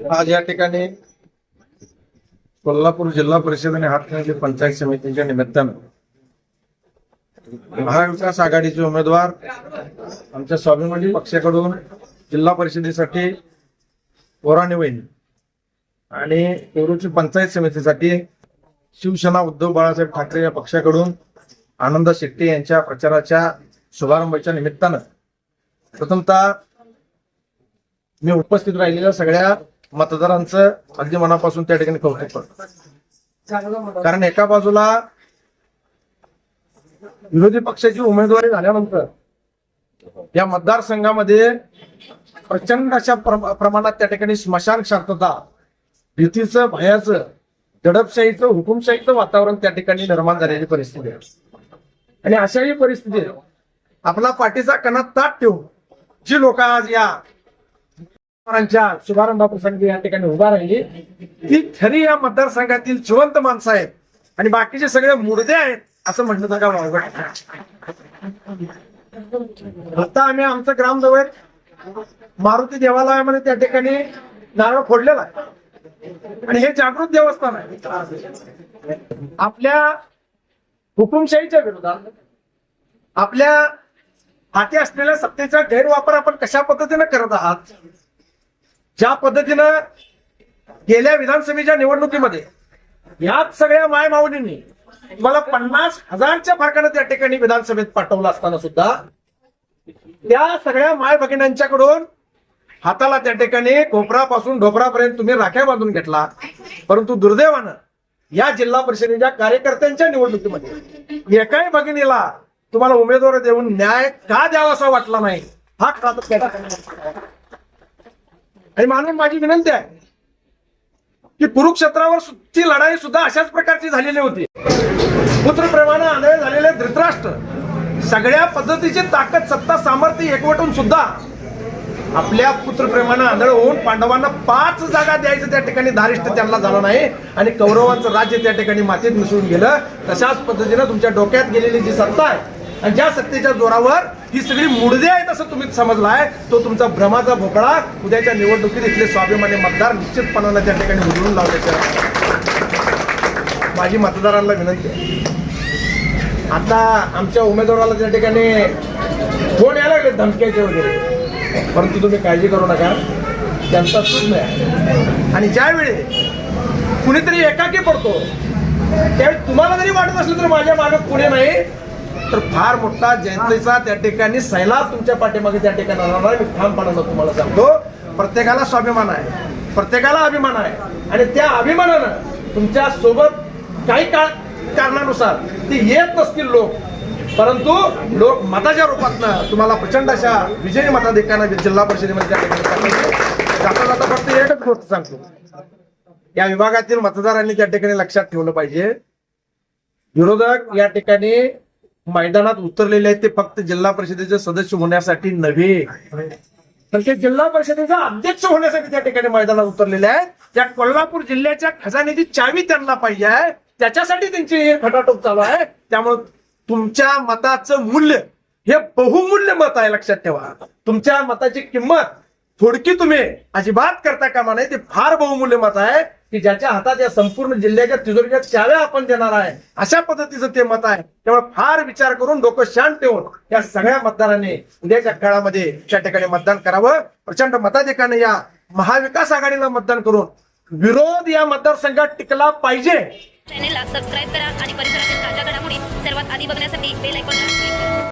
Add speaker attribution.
Speaker 1: आज या ठिकाणी कोल्हापूर जिल्हा परिषद आणि हातकणंगले पंचायत समितीच्या निमित्तानं महाविकास आघाडीचे उमेदवार आमच्या स्वाभिमानी पक्षाकडून जिल्हा परिषदेसाठी पोराणी आणि कोरूची पंचायत समितीसाठी शिवसेना उद्धव बाळासाहेब ठाकरे या पक्षाकडून आनंद शेट्टी यांच्या प्रचाराच्या शुभारंभाच्या निमित्तानं. प्रथमतः मी उपस्थित राहिलेल्या सगळ्या मतदारांचं अगदी मनापासून त्या ठिकाणी कौतुक करतो. कारण एका बाजूला विरोधी पक्षाची उमेदवारी झाल्यानंतर या मतदारसंघामध्ये प्रचंड अशा प्रमा- प्रमाणात त्या ठिकाणी स्मशान शांतता भीतीचं भयाचं दडपशाहीचं हुकुमशाहीचं वातावरण त्या ठिकाणी निर्माण झालेली परिस्थिती आहे. आणि अशाही परिस्थितीत आपला पाठीचा कणात ताट ठेवून जी लोक आज या शुभारंभाप्रसंगी या ठिकाणी उभा राहिली. ती खरी या मतदारसंघातील जिवंत माणसं आहेत. आणि बाकीचे सगळे मुर्दे आहेत असं म्हटलं तर का वावगड आता आम्ही आमचं ग्रामजवळ मारुती देवालयामध्ये त्या ठिकाणी नारळ फोडलेला आहे. आणि हे जागृत देवस्थान आहे. आपल्या हुकुमशाहीच्या विरोधात आपल्या हाती असलेल्या सत्तेचा गैरवापर आपण कशा पद्धतीने करत आहात ज्या पद्धतीनं गेल्या विधानसभेच्या निवडणुकीमध्ये याच सगळ्या माय माऊलींनी तुम्हाला पन्नास हजारच्या फरकानं त्या ठिकाणी विधानसभेत पाठवलं असताना सुद्धा त्या सगळ्या माय भगिन्यांच्याकडून हाताला त्या ठिकाणी कोपरापासून ढोपरापर्यंत तुम्ही राख्या बांधून घेतला. परंतु दुर्दैवानं या जिल्हा परिषदेच्या कार्यकर्त्यांच्या निवडणुकीमध्ये एकाही भगिनीला तुम्हाला उमेदवार देऊन न्याय का द्यावा असा वाटला नाही हा खरा आणि म्हणून माझी विनंती आहे की कुरुक्षेत्रावर ची लढाई सुद्धा अशाच प्रकारची झालेली होती. पुत्रप्रेमानं आंधळे झालेले धृतराष्ट्र सगळ्या पद्धतीची ताकद सत्ता सामर्थ्य एकवटून सुद्धा आपल्या पुत्रप्रेमानं आंधळ होऊन पांडवांना पाच जागा द्यायचं त्या ठिकाणी धारिष्ट त्यांना झालं नाही आणि कौरवांचं राज्य त्या ठिकाणी मातीत मिसळून गेलं. तशाच पद्धतीनं तुमच्या डोक्यात गेलेली जी सत्ता आहे आणि ज्या सत्तेच्या जोरावर ही सगळी मुडदे आहेत असं तुम्ही समजलाय तो तुमचा भ्रमाचा भोपळा उद्याच्या निवडणुकीत इथले स्वाभिमान्य मतदार निश्चितपणानं त्या ठिकाणी उजळून लावल्याच्या माझी मतदारांना विनंती आहे. आता आमच्या उमेदवाराला त्या ठिकाणी फोन यायला लागले धमक्याचे वगैरे. परंतु तुम्ही काळजी करू नका. त्यांचा सुख नाही आणि ज्यावेळी कुणीतरी एकाकी पडतो त्यावेळी तुम्हाला जरी वाटत असलं तर माझ्या मागे पुढे नाही तर फार मोठा जयंतीचा त्या ठिकाणी सैलाब तुमच्या पाठीमागे त्या ठिकाणी राहणार मी ठामपणानं तुम्हाला सांगतो. प्रत्येकाला स्वाभिमान आहे. प्रत्येकाला अभिमान आहे. आणि त्या अभिमानानं तुमच्यासोबत काही काळ कारणानुसार ते येत नसतील लोक. परंतु लोक मताच्या रूपातनं तुम्हाला प्रचंड अशा विजयी मताधिकांना जिल्हा परिषदेमध्ये त्या ठिकाणी जाता जाता फक्त एकच गोष्ट सांगतो. या विभागातील मतदारांनी त्या ठिकाणी लक्षात ठेवलं पाहिजे. विरोधक या ठिकाणी मैदानात उतरलेले आहेत ते फक्त जिल्हा परिषदेचे सदस्य होण्यासाठी नव्हे. तर ते जिल्हा परिषदेचा अध्यक्ष होण्यासाठी त्या ठिकाणी मैदानात उतरलेले आहेत. त्या कोल्हापूर जिल्ह्याच्या खजान्याची चावी त्यांना पाहिजे आहे. त्याच्यासाठी त्यांची हे खटाटोप चालू आहे. त्यामुळे तुमच्या मताचं मूल्य हे बहुमूल्य मत आहे लक्षात ठेवा. तुमच्या मताची किंमत थोडकी तुम्ही अजिबात करता कामा नाही ते फार बहुमूल्य मत आहे. की ज्याच्या हातात या संपूर्ण जिल्ह्याच्या तिजोरीच्या चाव्या आपण देणार आहे अशा पद्धतीचं ते मत आहे. त्यामुळे फार विचार करून डोकं शांत ठेवून या सगळ्या मतदारांनी उद्याच्या काळामध्ये त्या ठिकाणी मतदान करावं. प्रचंड मताधिकाने या महाविकास आघाडीला मतदान करून विरोध या मतदारसंघात टिकला पाहिजे.
Speaker 2: चॅनेलला सबस्क्राईब करा आणि परिसरातील ताज्या घडामोडी सर्वात आधी बघण्यासाठी बेल ऐकून